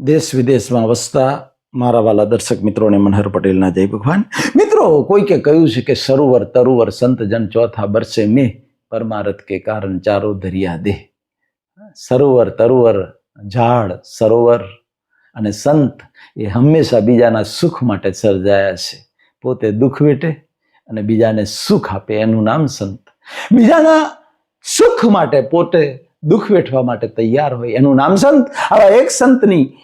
દેશ વિદેશમાં વસતા મારા વાલા દર્શક મિત્રોને મનહર પટેલના જય ભગવાન. મિત્રો, કોઈકે કહ્યું છે કે સરોવર, તરુવર સંત જન ચોથા વર્ષે મેં પરમારથ કે કારણ ચારો દરિયા દે. સરોવર, તરુવર, ઝાડ, સરોવર અને સંત એ હંમેશા બીજાના સુખ માટે સર્જાયા છે. પોતે દુઃખ વેટે અને બીજાને સુખ આપે, એનું નામ સંત. બીજાના સુખ માટે પોતે દુઃખ વેઠવા માટે તૈયાર હોય, એનું નામ સંત. આવા એક સંતની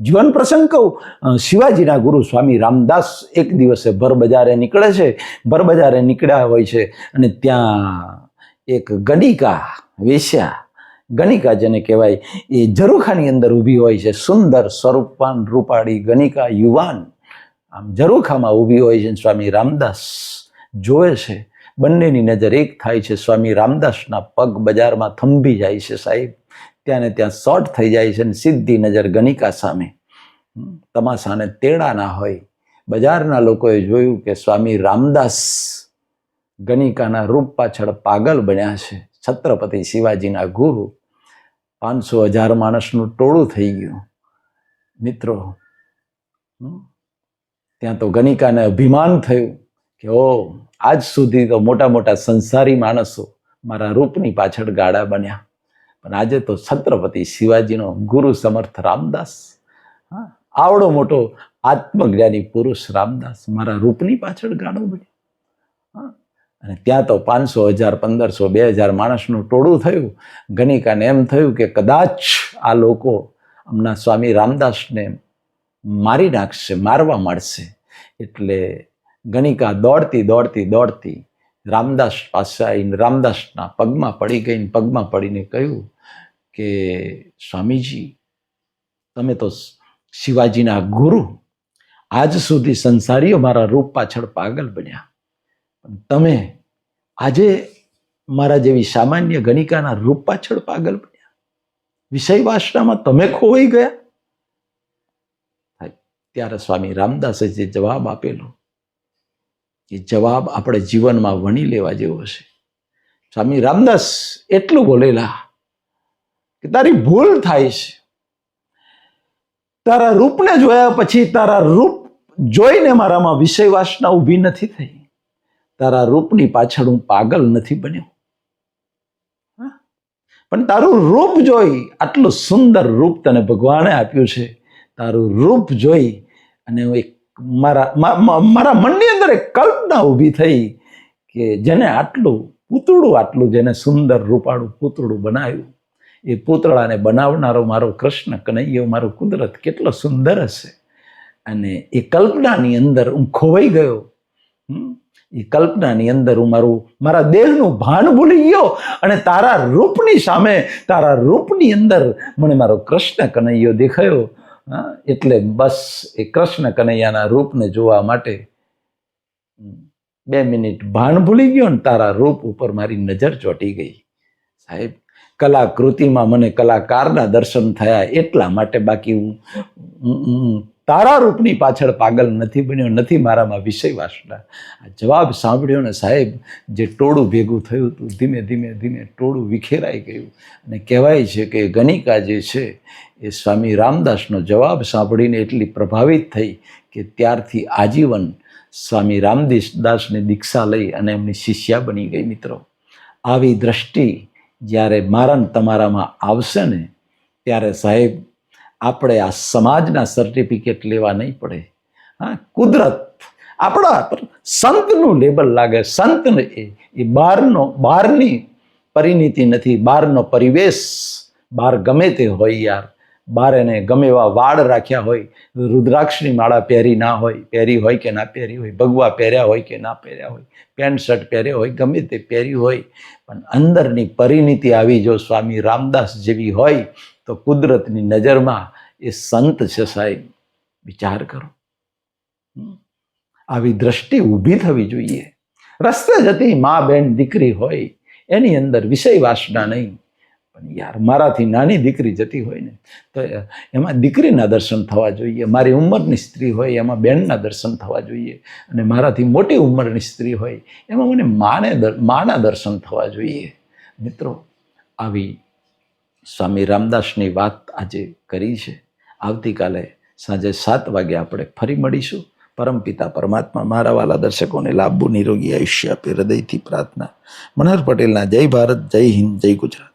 જીવન પ્રસંગ કહું શિવાજીના ગુરુ સ્વામી રામદાસ એક દિવસે ભર બજારે નીકળે છે, ભર બજારે નીકળ્યા હોય છે અને ત્યાં એક ગણિકા વેશ્યા, ગણિકા જેને કહેવાય, એ ઝરૂખાની અંદર ઊભી હોય છે, સુંદર સ્વરૂપવાન રૂપાળી ગણિકા યુવાન. આમ ઝરૂખામાં ઊભી હોય છે સ્વામી રામદાસ, જોવે છે, બંનેની નજર એક થાય છે, સ્વામી રામદાસના પગ બજારમાં થંભી જાય છે સાહેબ. ત્યાં ને ત્યાં શોર્ટ થઈ જાય છે અને સીધી નજર ગણિકા સામે. તમાશાને તેડા ના હોય. બજારના લોકોએ જોયું કે સ્વામી રામદાસ ગણિકાના રૂપ પાછળ પાગલ બન્યા છે. છત્રપતિ શિવાજીના ગુરુ. પાંચસો હજાર માણસનું ટોળું થઈ ગયું. મિત્રો ત્યાં તો ગણિકાને અભિમાન થયું કે, ઓ, આજ સુધી તો મોટા મોટા સંસારી માણસો મારા રૂપની પાછળ ગાડા બન્યા. પણ આજે તો છત્રપતિ શિવાજીનો ગુરુ સમર્થ રામદાસ આવડો મોટો આત્મજ્ઞાની પુરુષ રામદાસ મારા રૂપની પાછળ ગાડો બન્યો. અને ત્યાં તો પાંચસો હજાર, પંદરસો, બે હજાર માણસનું ટોળું થયું. ગણિકાને એમ થયું કે કદાચ આ લોકો હમણાં સ્વામી રામદાસને મારી નાખશે, મારવા માંડશે. એટલે ગણિકા દોડતી દોડતી દોડતી રામદાસ પાસે આવીને રામદાસના પગમાં પડી ગઈને પગમાં પડીને કહ્યું કે સ્વામીજી, તમે તો શિવાજીના ગુરુ. આજ સુધી સંસારીઓ મારા રૂપ પાછળ પાગલ બન્યા. તમે આજે મારા જેવી સામાન્ય ગણિકાના રૂપ પાછળ પાગલ બન્યા. વિષય વાસનામાં તમે ખોવાઈ ગયા. ત્યારે સ્વામી રામદાસે જે જવાબ આપેલો એ જવાબ આપણે જીવનમાં વણી લેવા જેવો છે. સ્વામી રામદાસ એટલું બોલેલા કે તારી ભૂલ થાય છે. તારા રૂપને જોયા પછી તારા રૂપ જોઈને મારામાં વિષય વાસના ઊભી નથી થઈ. તારા રૂપની પાછળ હું પાગલ નથી બન્યો? પણ તારું રૂપ જોઈ આટલું સુંદર રૂપ તને ભગવાને આપ્યું છે. તારું રૂપ જોઈ અને હું એક મારા મારા મનની અંદર એક કલ્પના ઊભી થઈ કે જેને આટલું પૂતળું, આટલું જેને સુંદર રૂપાળું પૂતળું બનાવ્યું એ પૂતળાને બનાવનારો મારો કૃષ્ણ કનૈયો, મારો કુદરત કેટલો સુંદર હશે. અને એ કલ્પનાની અંદર હું ખોવાઈ ગયો. એ કલ્પનાની અંદર હું મારું, મારા દેહનું ભાન ભૂલી ગયો અને તારા રૂપની સામે, તારા રૂપની અંદર મને મારો કૃષ્ણ કનૈયો દેખાયો. એટલે બસ એ કૃષ્ણ કનૈયાના રૂપને જોવા માટે બે મિનિટ ભાન ભૂલી ગયો ને તારા રૂપ ઉપર મારી નજર ચોંટી ગઈ. સાહેબ કલાકૃતિમાં મને કલાકારના દર્શન થયા એટલા માટે બાકી હું તારા રૂપની પાછળ પાગલ નથી બન્યો, નથી મારામાં વિષય વાસના આ જવાબ સાંભળ્યો ને સાહેબ, જે ટોળું ભેગું થયું હતું, ધીમે ધીમે ધીમે ટોળું વિખેરાઈ ગયું. અને કહેવાય છે કે ગણિકા જે છે, એ સ્વામી રામદાસનો જવાબ સાંભળીને એટલી પ્રભાવિત થઈ કે ત્યારથી આજીવન સ્વામી રામદાસની દીક્ષા લઈ અને એમની શિષ્યા બની ગઈ મિત્રો. આવી દ્રષ્ટિ જ્યારે મારણ તમારામાં આવશે ને, ત્યારે સાહેબ, આપણે આ સમાજના સર્ટિફિકેટ લેવા નહીં પડે. હા, કુદરત આપણા પર સંતનું લેબલ લાગે. સંત એ બહારનો, બહારની પરિણીતિ નથી. બહારનો પરિવેશ, બહાર ગમે તે હોય યાર. બહાર એને ગમે એવા વાળ રાખ્યા હોય, રુદ્રાક્ષની માળા પહેરી ના હોય, પહેરી હોય કે ના પહેરી હોય, ભગવા પહેર્યા હોય કે ના પહેર્યા હોય, પેન્ટ, શર્ટ પહેર્યો હોય, ગમે તે પહેર્યું હોય, પણ અંદરની પરિણીતિ આવી જો સ્વામી રામદાસ જેવી હોય, તો કુદરતની નજરમાં એ સંત છે સાહેબ. વિચાર કરો. આવી દ્રષ્ટિ ઊભી થવી જોઈએ. રસ્તે જતી મા બેન દીકરી હોય, એની અંદર વિષય વાસના નહીં. પણ યાર, મારાથી નાની દીકરી જતી હોય ને, તો એમાં દીકરીના દર્શન થવા જોઈએ, મારી ઉંમરની સ્ત્રી હોય, એમાં બેનના દર્શન થવા જોઈએ, અને મારાથી મોટી ઉંમરની સ્ત્રી હોય, એમાં મને માને માના દર્શન થવા જોઈએ. મિત્રો, આવી સ્વામી રામદાસની વાત આજે કરી છે. આવતીકાલે સાંજે સાત વાગે આપણે ફરી મળીશું. પરમપિતા પરમાત્મા મારા વાલા દર્શકોને લાંબુ નિરોગી આયુષ્ય આપે, હૃદયથી પ્રાર્થના. મનહર પટેલના જય ભારત, જય હિન્દ, જય ગુજરાત.